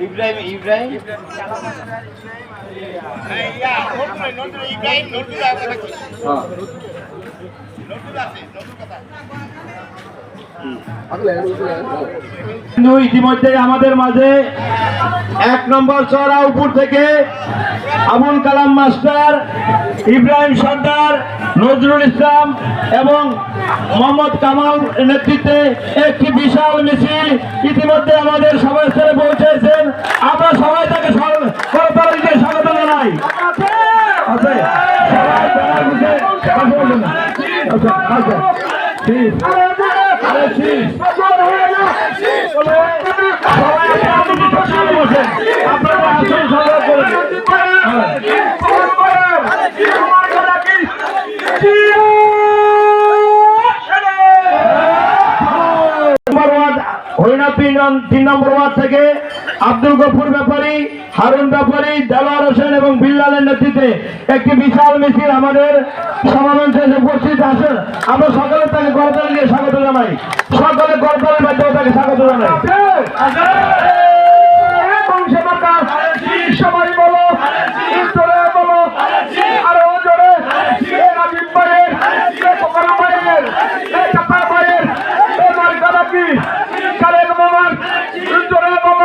ইব্রাহিম ইব্রাহিম ইতিমধ্যে আমাদের মাঝে এক নম্বর চড়া উপর থেকে আবুল কালাম মাস্টার ইব্রাহিম সর্দার নজরুল ইসলাম এবং মোহাম্মদ কামাল নেতৃত্বে একটি বিশাল মিছিল ইতিমধ্যে আমাদের সভাস্থলে পৌঁছেছেন আমরা সবাই তাকে স্বাগত জানাই বলুন। আচ্ছা, আচ্ছা। ঠিক। হরিনাথ তিন নম্বর ওয়ার্ড থেকে আব্দুল গফুর ব্যাপারী, হারুন ব্যাপারী দেলোয়ার হোসেন এবং বিল্লালের নেতৃত্বে একটি বিশাল মিছিল আমাদের সমাবেশে এসে উপস্থিত আছে আমরা সকলে তাকে করতালি দিয়ে স্বাগত জানাই। সকলে করতালির মাধ্যমে তাকে স্বাগত জানাই।